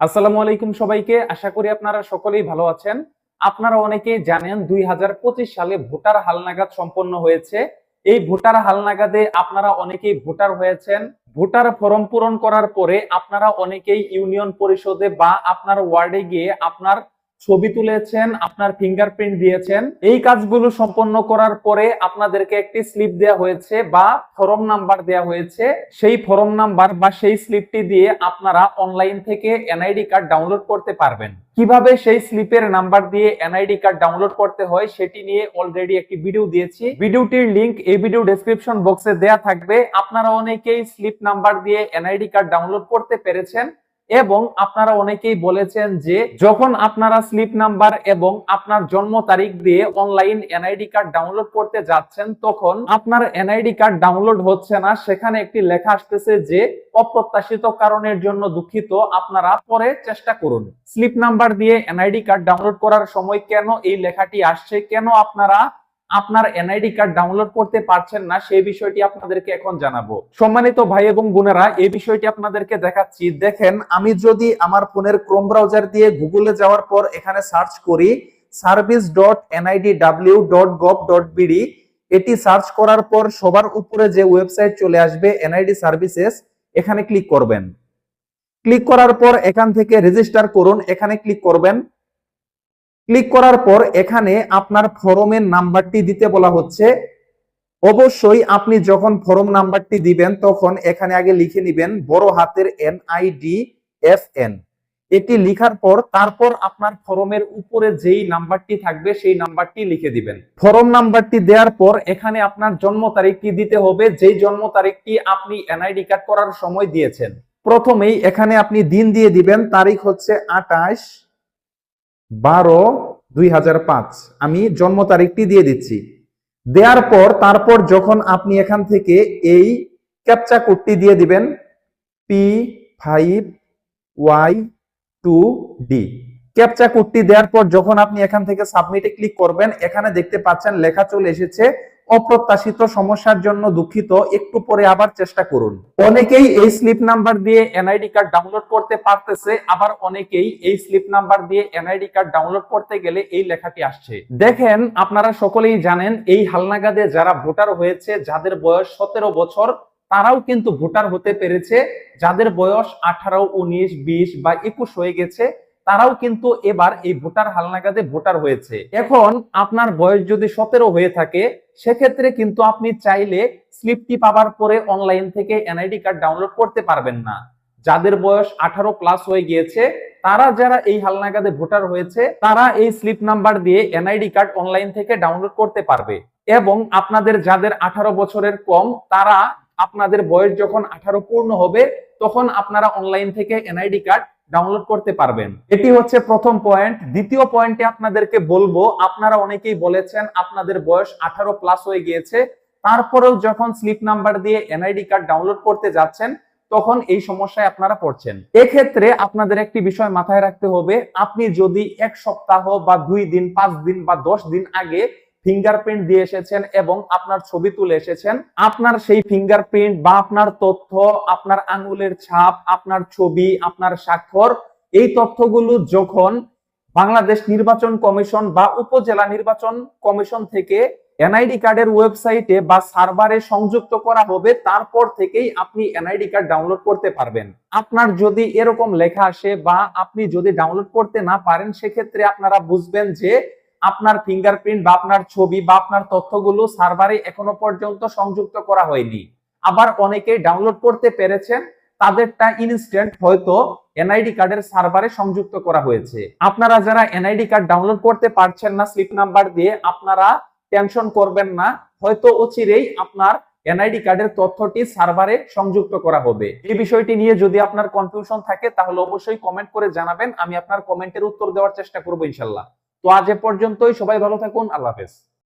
আসসালামু আলাইকুম সবাইকে। আশা করি আপনারা সকলেই ভালো আছেন। আপনারা অনেকেই জানেন দুই হাজার পঁচিশ সালে ভোটার হালনাগাদ সম্পন্ন হয়েছে। এই ভোটার হালনাগাদে আপনারা অনেকেই ভোটার হয়েছেন। ভোটার ফর্ম পূরণ করার পরে আপনারা অনেকেই ইউনিয়ন পরিষদে বা আপনার ওয়ার্ডে গিয়ে আপনার ছবি তুলেছেন, আপনার ফিঙ্গারপ্রিন্ট দিয়েছেন। এই কাজগুলো সম্পন্ন করার পরে আপনাদেরকে একটি স্লিপ দেওয়া হয়েছে বা ফর্ম নাম্বার দেওয়া হয়েছে। সেই ফর্ম নাম্বার বা সেই স্লিপটি দিয়ে আপনারা অনলাইন থেকে এনআইডি কার্ড ডাউনলোড করতে পারবেন। কীভাবে সেই স্লিপের নাম্বার দিয়ে এনআইডি কার্ড ডাউনলোড করতে হয়, সেটি নিয়ে অলরেডি একটি ভিডিও দিয়েছি। ভিডিওটির লিংক এই ভিডিও ডেসক্রিপশন বক্সে দেয়া থাকবে। আপনারা অনেকেই স্লিপ নাম্বার দিয়ে এনআইডি কার্ড ডাউনলোড করতে পেরেছেন। এবং আপনারা অনেকেই বলেছেন যে যখন আপনারা স্লিপ নাম্বার এবং আপনার জন্ম তারিখ দিয়ে অনলাইন এনআইডি কার্ড ডাউনলোড করতে যাচ্ছেন, তখন আপনার এনআইডি কার্ড ডাউনলোড হচ্ছে না। সেখানে একটি লেখা আসতেছে যে, অপ্রত্যাশিত কারণের জন্য দুঃখিত, আপনারা পরে চেষ্টা করুন। স্লিপ নাম্বার দিয়ে এনআইডি কার্ড ডাউনলোড করার সময় কেন এই লেখাটি আসছে? কেন আপনারা আপনার এনআইডি কার্ড ডাউনলোড করতে পারছেন না, সেই বিষয়টি আপনাদেরকে এখন জানাব। সম্মানিত ভাই এবং বোনেরা, এই বিষয়টি আপনাদেরকে দেখাচ্ছি। দেখেন, আমি যদি আমার ফোনের ক্রোম ব্রাউজার দিয়ে গুগলে যাওয়ার পর এখানে সার্চ করি service dot NID W dot gov dot BD এটি সার্চ করার পর সবার উপরে যে ওয়েবসাইট চলে আসবে এনআইডি সার্ভিসেস এখানে ক্লিক করবেন। ক্লিক করার পর এখান থেকে রেজিস্টার করুন, এখানে ক্লিক করবেন। ক্লিক করার পর এখানে আপনার ফরমের নাম্বারটি দিতে বলা হচ্ছে। অবশ্যই আপনি যখন ফরম নাম্বারটি দিবেন, তখন এখানে আগে লিখে নিবেন বড় হাতের N I D F N এটি লিখার পর তারপর আপনার ফরমের উপরে যেই নাম্বারটি থাকবে, সেই নাম্বারটি লিখে দিবেন। ফরম নাম্বারটি দেওয়ার পর এখানে আপনার জন্ম তারিখটি দিতে হবে, যেই জন্ম তারিখটি আপনি এনআইডি কার্ড করার সময় দিয়েছেন। প্রথমেই এখানে আপনি দিন দিয়ে দিবেন, তারিখ হচ্ছে আটাশ বারো দুই আমি জন্ম তারিখটি দিয়ে দিচ্ছি। দেওয়ার পর, তারপর যখন আপনি এখান থেকে এই ক্যাপচা কোডটি দিয়ে দিবেন P five Y two D captcha কোডটি দেওয়ার পর যখন আপনি এখান থেকে সাবমিটে ক্লিক করবেন, এখানে দেখতে পাচ্ছেন লেখা চলে এসেছে অপ্রত্যাশিত সমস্যার জন্য দুঃখিত, একটু পরে আবার চেষ্টা করুন। অনেকেই এই স্লিপ নাম্বার দিয়ে এনআইডি কার্ড ডাউনলোড করতে পারতেছে, আবার অনেকেই এই স্লিপ নাম্বার দিয়ে এনআইডি কার্ড ডাউনলোড করতে গেলে এই লেখাটি আসছে। দেখেন, আপনারা সকলেই জানেন, এই হালনাগাদে যারা ভোটার হয়েছে, যাদের বয়স সতেরো বছর, তারাও কিন্তু ভোটার হতে পেরেছে। যাদের বয়স আঠারো, উনিশ, বিশ বা একুশ হয়ে গেছে তারাও কিন্তু এবার এই ভোটার হালনাগাদে ভোটার হয়েছে। এখন আপনার বয়স যদি সতেরো হয়ে থাকে, সেক্ষেত্রে কিন্তু আপনি চাইলে স্লিপটি পাবার পরে অনলাইন থেকে এনআইডি কার্ড ডাউনলোড করতে পারবেন না। যাদের বয়স আঠারো প্লাস হয়ে গিয়েছে, তারা যারা এই হালনাগাদে ভোটার হয়েছে, তারা এই স্লিপ নাম্বার দিয়ে এনআইডি কার্ড অনলাইন থেকে ডাউনলোড করতে পারবে। এবং আপনাদের যাদের আঠারো বছরের কম, তারা আপনাদের বয়স যখন আঠারো পূর্ণ হবে, তখন আপনারা অনলাইন থেকে এনআইডি কার্ড ডাউনলোড করতে পারবেন। এটি হচ্ছে প্রথম পয়েন্ট দ্বিতীয় পয়েন্টে আপনাদেরকে বলব, আপনারা অনেকেই বলেছেন আপনাদের বয়স আঠারো প্লাস হয়ে গিয়েছে। তারপরেও যখন স্লিপ নাম্বার দিয়ে এনআইডি কার্ড ডাউনলোড করতে যাচ্ছেন, তখন এই সমস্যায় আপনারা পড়ছেন। এক্ষেত্রে আপনাদের একটি বিষয় মাথায় রাখতে হবে, আপনি যদি এক সপ্তাহ বা দুই দিন, পাঁচ দিন বা দশ দিন আগে ফিঙ্গারপ্রিন্ট দিয়ে এসেছেন এবং আপনার ছবি তুলে এসেছেন। আপনার সেই ফিঙ্গারপ্রিন্ট বা আপনার তথ্য, আপনার আঙ্গুলের ছাপ, আপনার ছবি, আপনার স্বাক্ষর, এই তথ্যগুলো যখন বাংলাদেশ নির্বাচন কমিশন বা উপজেলা নির্বাচন কমিশন থেকে এনআইডি কার্ডের ওয়েবসাইটে বা সার্ভারে সংযুক্ত করা হবে, তারপর থেকেই আপনি এনআইডি কার্ড ডাউনলোড করতে পারবেন। আপনার যদি এরকম লেখা আসে বা আপনি যদি ডাউনলোড করতে না পারেন, সেক্ষেত্রে আপনারা বুঝবেন যে আপনার ফিঙ্গারপ্রিন্ট বা আপনার ছবি বা আপনার তথ্যগুলো সার্ভারে এখনও পর্যন্ত সংযুক্ত করা হয়নি। আবার অনেকেই ডাউনলোড করতে পেরেছেন, তাদেরটা ইনস্ট্যান্ট হয়তো এনআইডি কার্ডের সার্ভারে সংযুক্ত করা হয়েছে। আপনারা যারা এনআইডি কার্ড ডাউনলোড করতে পারছেন না স্লিপ নাম্বার দিয়ে আপনারা টেনশন করবেন না, হয়তো অচিরেই আপনার এনআইডি কার্ডের তথ্যটি সার্ভারে সংযুক্ত করা হবে। এই বিষয়টি নিয়ে যদি আপনার কনফিউশন থাকে, তাহলে অবশ্যই কমেন্ট করে জানাবেন, আমি আপনার কমেন্টের উত্তর দেওয়ার চেষ্টা করব ইনশাল্লাহ। তো আজ এ পর্যন্তই সবাই ভালো থাকুন আল্লাহ হাফেজ।